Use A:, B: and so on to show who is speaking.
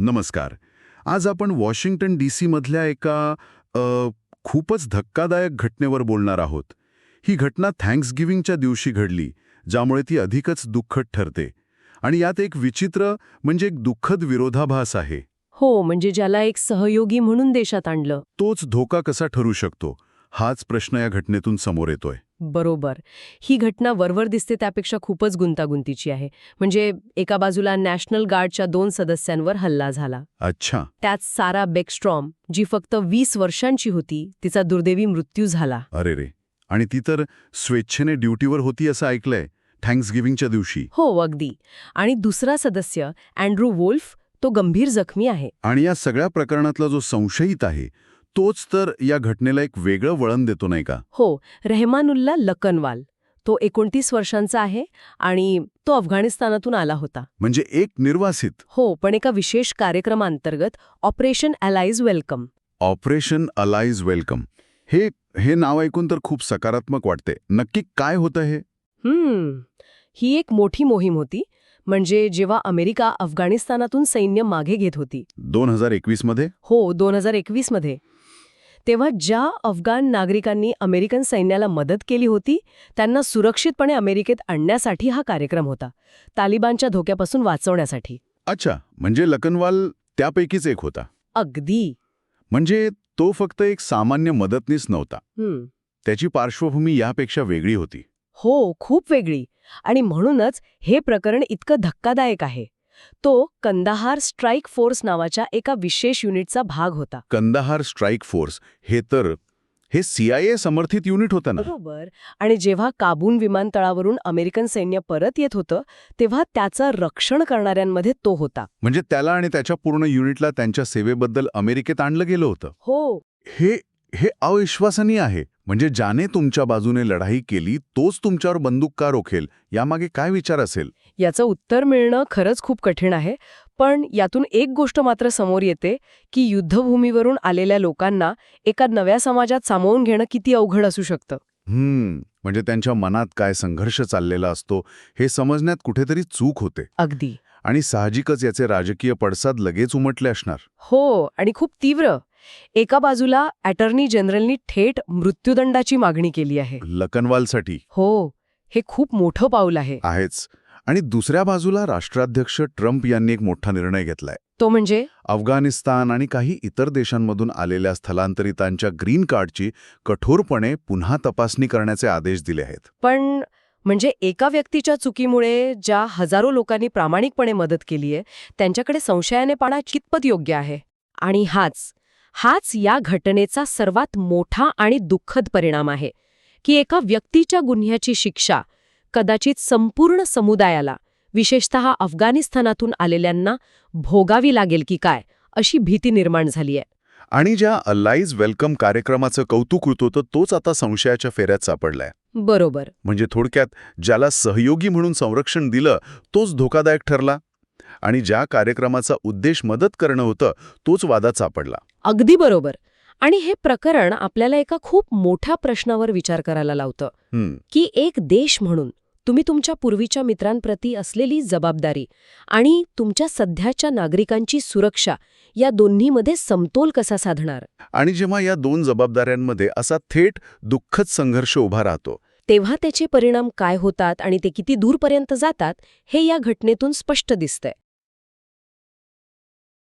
A: नमस्कार. आज आपण वॉशिंग्टन डी सी मधल्या एका अ, खूपच धक्कादायक घटनेवर बोलणार आहोत. ही घटना थँक्सगिव्हिंगच्या दिवशी घडली ज्यामुळे ती अधिकच दुःखद ठरते. आणि यात एक विचित्र म्हणजे एक दुःखद विरोधाभास आहे.
B: हो म्हणजे ज्याला एक सहयोगी म्हणून देशात आणलं.
A: तोच धोका कसा ठरू शकतो? हाच प्रश्न या घटनेतून समोर येतोय.
B: बरोबर. ही घटना वरवर दिसते त्यापेक्षा खूपच गुंतागुंतीची आहे. म्हणजे एका बाजूला नॅशनल गार्डच्या दोन सदस्यांवर हल्ला झाला.
A: अच्छा.
B: त्यात सारा बेकस्ट्रॉम जी फक्त वीस वर्षांची होती तिचा दुर्दैवी मृत्यू झाला.
A: अरे रे. आणि ती तर स्वेच्छेने ड्युटीवर होती असं ऐकलंय थँक्सगिव्हिंगच्या दिवशी.
B: हो अगदी. आणि दुसरा सदस्य अँड्रू वोल्फ तो गंभीर जखमी आहे.
A: आणि या सगळ्या प्रकरणातला जो संशयित आहे तोच तर या घटनेला एक वेगळं वळण देतो नाही का?
B: हो. रेहमानुल्ला लकनवाल. तो एकोणतीस वर्षांचा आहे आणि तो अफगाणिस्तानातून आला होता.
A: म्हणजे एक निर्वासित?
B: हो पण एका विशेष कार्यक्रमांतर्गत operation allies welcome.
A: Operation allies welcome. हे हे नाव ऐकून तर खूप सकारात्मक वाटते. नक्की काय होतं हे?
B: हम्म. ही एक मोठी मोहीम होती म्हणजे जेव्हा अमेरिका अफगाणिस्तानातून सैन्य मागे घेत होती.
A: दोन हजार एकवीसमध्ये?
B: हो दोन हजार एकवीसमध्ये तेव्हा ज्या अफगाण नागरिकांनी अमेरिकन सैन्याला मदत केली होती त्यांना सुरक्षितपणे अमेरिकेत आणण्यासाठी हा कार्यक्रम होता तालिबानच्या धोक्यापासून वाचवण्यासाठी.
A: अच्छा म्हणजे लखनवाल त्यापैकीच एक होता.
B: अगदी.
A: म्हणजे तो फक्त एक सामान्य मदतनीस नव्हता.
B: हम्म
A: त्याची पार्श्वभूमी यापेक्षा वेगळी होती.
B: हो खूप वेगळी. आणि म्हणूनच हे प्रकरण इतकं धक्कादायक आहे. तो कंदाहार स्ट्राईक फोर्स नावाच्या एका विशेष युनिटचा भाग होता.
A: कंदाहार स्ट्राईक फोर्स हे तर हे सीआयए समर्थित युनिट होतं ना?
B: बरोबर. आणि जेव्हा काबूल विमानतळावरून अमेरिकन सैन्य परत येत होतं तेव्हा त्याचं रक्षण करणाऱ्यांमध्ये तो होता.
A: म्हणजे त्याला आणि त्याच्या पूर्ण युनिटला त्यांच्या सेवेबद्दल अमेरिकेत आणलं गेलं होतं?
B: हो.
A: हे हे अविश्वसनीय आहे. म्हणजे ज्याने तुमच्या बाजूने लढाई केली तोच तुमच्यावर बंदूक का रोखेल? यामागे काय विचार असेल?
B: याचं उत्तर मिळणं खरंच खूप कठीण आहे. पण यातून एक गोष्ट मात्र समोर येते की युद्धभूमीवरून आलेल्या लोकांना एका नव्या समाजात सामावून घेणं किती अवघड असू शकतं.
A: हम्म. म्हणजे त्यांच्या मनात काय संघर्ष चाललेला असतो हे समजण्यात कुठेतरी चूक होते.
B: अगदी.
A: आणि साहजिकच याचे राजकीय पडसाद लगेच उमटले असणार.
B: हो आणि खूप तीव्र. एका बाजूला अटर्नी जनरलनी थेट मृत्यूदंडाची मागणी केली आहे.
A: लकनवालसाठी
B: हो हे खूप मोठं पाऊल आहे.
A: आहेच. आणि दुसऱ्या बाजूला राष्ट्राध्यक्ष ट्रम्प यांनी एक मोठा निर्णय घेतलाय.
B: तो म्हणजे?
A: अफगाणिस्तान आणि काही इतर देशांमधून आलेल्या स्थलांतरितांच्या ग्रीन कार्डची कठोरपणे पुन्हा तपासणी करण्याचे आदेश दिले आहेत.
B: पण म्हणजे एका व्यक्तीच्या चुकीमुळे ज्या हजारो लोकांनी प्रामाणिकपणे मदत केली आहे त्यांच्याकडे संशयाने पाहणं कितपत योग्य आहे? आणि हाच हाच या घटनेचा सर्वात मोठा आणि दुःखद परिणाम आहे की एका व्यक्तीच्या गुन्ह्याची शिक्षा कदाचित संपूर्ण समुदायाला विशेषतः अफगाणिस्तानातून आलेल्यांना भोगावी लागेल की काय अशी भीती निर्माण झाली आहे.
A: आणि ज्या अल्लाईज वेलकम कार्यक्रमाचं कौतुक होत होतं तोच आता संशयाच्या फेऱ्यात सापडलाय.
B: बरोबर.
A: म्हणजे थोडक्यात ज्याला सहयोगी म्हणून संरक्षण दिलं तोच धोकादायक ठरला? आणि ज्या कार्यक्रमाचा उद्देश मदत करणं होतं तोच वादात सापडला.
B: अगदी बरोबर. आणि हे प्रकरण आपल्याला एका खूप मोठ्या प्रश्नावर विचार करायला लावतं. की एक देश म्हणून तुम्ही तुमच्या पूर्वीच्या मित्रांप्रती असलेली जबाबदारी आणि तुमच्या सध्याच्या नागरिकांची सुरक्षा या दोन्हीमध्ये समतोल कसा साधणार?
A: आणि जेव्हा या दोन जबाबदाऱ्यांमध्ये असा थेट दुःखद संघर्ष उभा राहतो.
B: तेव्हा त्याचे परिणाम काय होतात आणि ते किती दूरपर्यंत जातात हे या घटनेतून स्पष्ट दिसतंय.